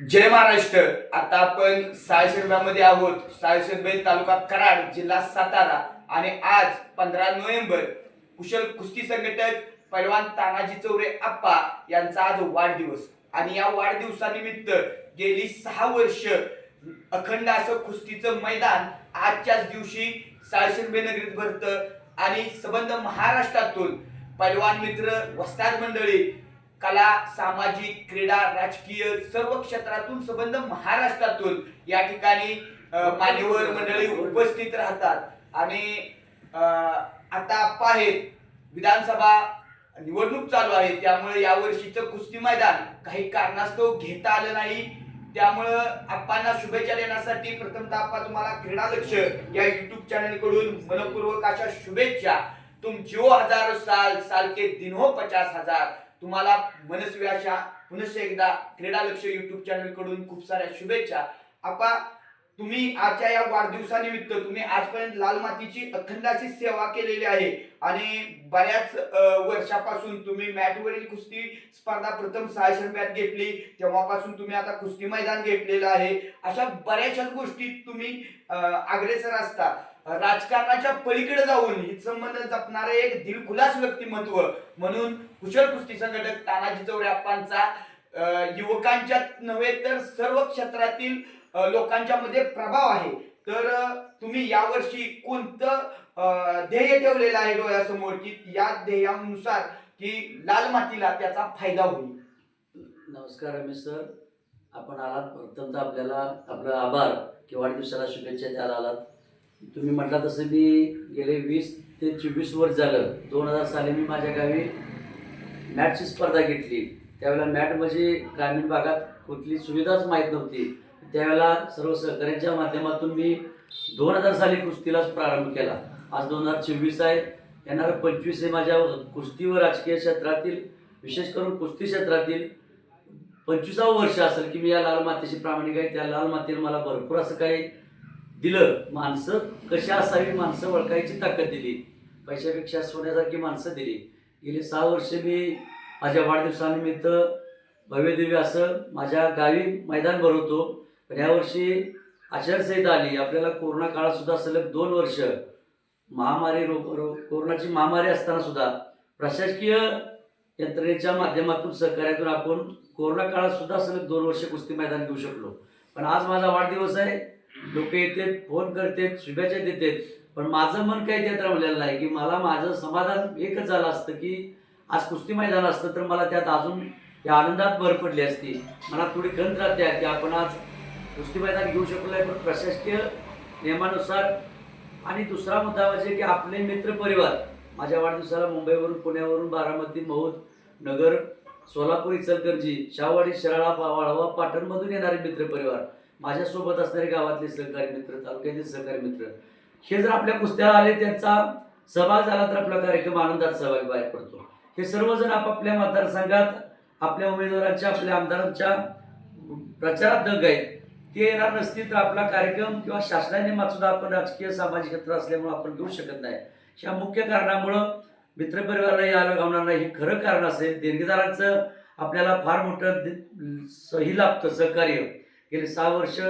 जय महाराष्ट्र. आता आपण साळशिरब्यामध्ये आहोत. साळशिरबे तालुका कराड जिल्हा सातारा. आणि आज पंधरा नोव्हेंबर कुशल कुस्ती संघटक पैलवान तानाजी चौरे आप्पा यांचा आज वाढदिवस. आणि या वाढदिवसानिमित्त गेली सहा वर्ष अखंड असं कुस्तीचं मैदान आजच्याच दिवशी साळशिरबे नगरीत भरतं. आणि संबंध महाराष्ट्रातून पैलवान मित्र वस्ताद मंडळी कला सामाजिक क्रीडा राजकीय सर्व क्षेत्रातून संबंध महाराष्ट्रातून या ठिकाणी मान्यवर मंडळी उपस्थित राहतात. आणि आता आप्पा आहेत विधानसभा निवडणूक चालू आहे. त्यामुळे यावर्षीचं कुस्ती मैदान काही कारणास्तव घेता आलं नाही. त्यामुळं आप्पांना शुभेच्छा देण्यासाठी प्रथमतः आप्पा तुम्हाला क्रीडा लक्ष या युट्यूब चॅनलकडून मनपूर्वक अशा शुभेच्छा. तुम जिओ हजारो साल साल के दिन हो पचास हजार. तुम्हाला मनस्वी अशा पुनश्च एकदा क्रीडा लक्ष युट्यूब चॅनलकडून खूप साऱ्या शुभेच्छा. आपा तुम्ही आजच्या या वाढदिवसानिमित्त तुम्ही आजपर्यंत लाल मातीची अखंड अशी सेवा केलेली आहे. आणि बऱ्याच वर्षापासून तुम्ही मॅटवरील कुस्ती स्पर्धा प्रथम सहाशे रुपयात घेतली. तेव्हापासून तुम्ही आता कुस्ती मैदान घेतलेलं आहे. अशा बऱ्याचशाच गोष्टीत तुम्ही अग्रेसर असता. राजकारणाच्या पलीकडे जाऊन हित संबंध जपणारे एक दिलखुलास व्यक्तिमत्व. म्हणून कुशल कुस्ती संघटक तानाजी चौरे युवकांच्या नव्हे तर सर्व क्षेत्रातील लोकांच्या मध्ये प्रभाव आहे. तर तुम्ही यावर्षी कोणतं ध्येय ठेवलेलं आहे डोळ्यासमोर की या ध्येयानुसार की लाल मातीला त्याचा फायदा होईल? नमस्कार रमेश सर. आपण आलात. प्रथमतः आपल्याला आपला आभार की वाढदिवसाला शुभेच्छा द्यायला आलात. तुम्ही म्हटला तसं मी गेले वीस ते चोवीस वर्ष झालं. दोन हजार साली मी माझ्या गावी मॅटची स्पर्धा घेतली. त्यावेळेला मॅट म्हणजे ग्रामीण भागात कुठली सुविधाच माहीत नव्हती. त्यावेळेला सर्व सहकार्यांच्या माध्यमातून मी दोन हजार साली कुस्तीलाच प्रारंभ केला. आज दोन हजार चोवीस आहे. येणारं पंचवीस हे माझ्या कुस्ती व राजकीय क्षेत्रातील विशेष करून कुस्ती क्षेत्रातील पंचवीसावं वर्ष असेल की मी या लाल मातेची प्रामाणिक आहे. त्या लाल मातेने मला भरपूर असं काही दिलं. माणसं कशी असावी माणसं ओळखायची ताकद दिली. पैशापेक्षा सोन्यासारखी माणसं दिली. गेली सहा वर्ष मी माझ्या वाढदिवसानिमित्त भव्यदिव्य असं माझ्या गावी मैदान भरवतो. पण यावर्षी आचारसंहिता आली. आपल्याला कोरोना काळात सुद्धा सलग दोन वर्ष महामारी रोग रो- कोरोनाची महामारी असताना सुद्धा प्रशासकीय यंत्रणेच्या माध्यमातून सहकार्यातून आपण कोरोना काळात सुद्धा सलग दोन वर्ष कुस्ती मैदान घेऊ शकलो. पण आज माझा वाढदिवस आहे. लोक येतात फोन करतात शुभेच्छा देतात. पण माझं मन काही त्यात रमलेलं नाही की मला माझं समाधान एकच झालं असतं की आज कुस्ती मैदान असतं तर मला त्यात अजून त्या आनंदात भर पडली असती. मला थोडी खंत राहते की आपण आज कुस्ती मैदान घेऊ शकलो आहे पण प्रशासकीय नियमानुसार आणि दुसरा मुद्दा म्हणजे की आपले मित्र परिवार माझ्या वाढदिवसाला मुंबईवरून पुण्यावरून बारामती मौद नगर सोलापूर इचलकरजी शाहवाडी शिराळा वाळवा पाटणमधून येणारे मित्र परिवार माझ्यासोबत असणारे गावातले सहकारी मित्र तालुक्यातील सहकारी मित्र हे जर आपल्या कुस्त्या आले त्यांचा सहभाग झाला तर आपला कार्यक्रम आनंदात सहभागी बाहेर पडतो. हे सर्वजण आपापल्या मतदारसंघात आपल्या उमेदवारांच्या आपल्या आमदारांच्या प्रचारात दंग आहेत. ते येणार नसतील तर आपला कार्यक्रम किंवा शासनाने सुद्धा आपण राजकीय सामाजिक क्षेत्र असल्यामुळे आपण घेऊ शकत नाही. ह्या मुख्य कारणामुळं मित्रपरिवाराला यायला गावणार नाही. हे खरं कारण असेल. देणगीदारांचं आपल्याला फार मोठं सही लाभतं सहकार्य. गेले सहा वर्ष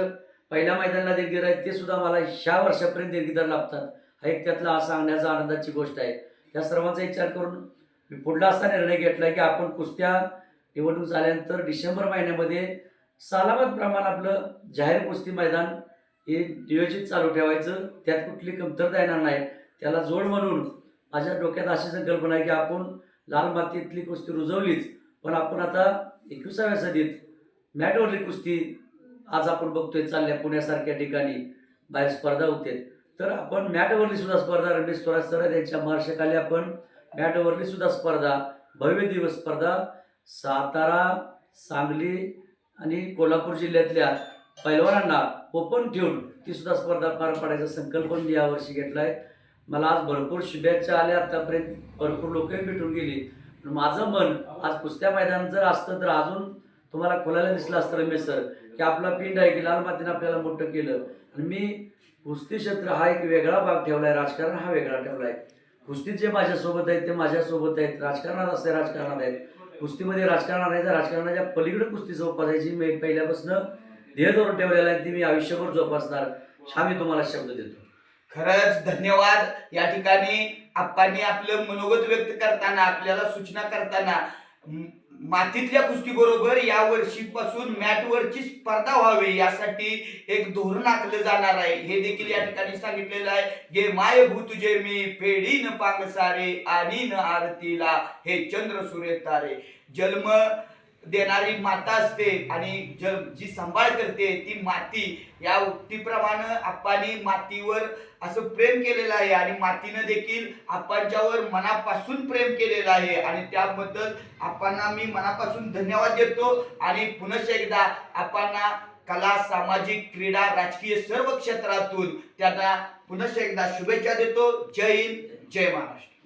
पहिल्या मैदानाला देणगीदार आहेत ते सुद्धा मला ह्या वर्षापर्यंत देणगीदार लाभतात. हा एक त्यातला हा सांगण्याचा आनंदाची गोष्ट आहे. या सर्वांचा विचार करून मी पुढला असा निर्णय घेतला की आपण कुस्त्या निवडणूक झाल्यानंतर डिसेंबर महिन्यामध्ये सालामत प्रमाण आपलं जाहीर कुस्ती मैदान हे नियोजित चालू ठेवायचं. त्यात कुठली कमतरता येणार नाही. त्याला जोड म्हणून माझ्या डोक्यात अशी संकल्पना आहे की आपण लाल मातीतली कुस्ती रुजवलीच पण आपण आता एकविसाव्या सदीत मॅटवरली कुस्ती आज आपण बघतोय चालल्या पुण्यासारख्या ठिकाणी बाहेर स्पर्धा होते. तर आपण मॅटवरली सुद्धा स्पर्धा रमेश स्वराज सर यांच्या मार्शखाली आपण मॅटवरली सुद्धा स्पर्धा भव्य दिवस स्पर्धा सातारा सांगली आणि कोल्हापूर जिल्ह्यातल्या पैलवानांना ओपन ठेवून ती सुद्धा स्पर्धा पार पाडायचा संकल्प मी यावर्षी घेतला आहे मला आज भरपूर शुभेच्छा आल्या. आतापर्यंत भरपूर लोकही भेटून गेली. पण माझं मन आज कुस्त्या मैदान जर असतं तर अजून तुम्हाला खोलायला दिसलं असतं रमेश सर. की आपला पिंड आहे की लाल मातीनं आपल्याला मोठं केलं. आणि मी कुस्ती क्षेत्र हा एक वेगळा भाग ठेवला आहे राजकारण हा वेगळा ठेवला आहे कुस्तीत जे माझ्यासोबत आहेत ते माझ्यासोबत आहेत. राजकारणात असते राजकारणात आहेत. कुस्तीमध्ये राजकारण आणायचं राजकारणाच्या पलीकडे कुस्ती जोपासायची मी पहिल्यापासून ध्येय धोरण ठेवलेलं आहे ती मी आयुष्यभर जोपासणार. हा मी तुम्हाला शब्द देतो. खरंच धन्यवाद. या ठिकाणी आप्पांनी आपलं मनोगत व्यक्त करताना आपल्याला सूचना करताना मातीतल्या कुस्ती बरोबर या वर्षीपासून मॅटवरची स्पर्धा व्हावी यासाठी एक धोरण आखलं जाणार आहे. हे देखील या ठिकाणी सांगितलेलं आहे. गे माय भूत जे मी फेडीन पांग सारे आणि न आरतीला हे चंद्र सूर्य तारे जन्म देणारी माता असते आणि जग जी सांभाळ करते ती माती या उक्तीप्रमाणे आप्पांनी मातीवर असं प्रेम केलेलं आहे आणि मातीनं देखील आप्पांच्यावर मनापासून प्रेम केलेलं आहे. आणि त्याबद्दल आप्पांना मी मनापासून धन्यवाद देतो. आणि पुनश्च एकदा आप्पांना कला सामाजिक क्रीडा राजकीय सर्व क्षेत्रातून त्यांना पुनश्च एकदा शुभेच्छा देतो. जय हिंद जय महाराष्ट्र.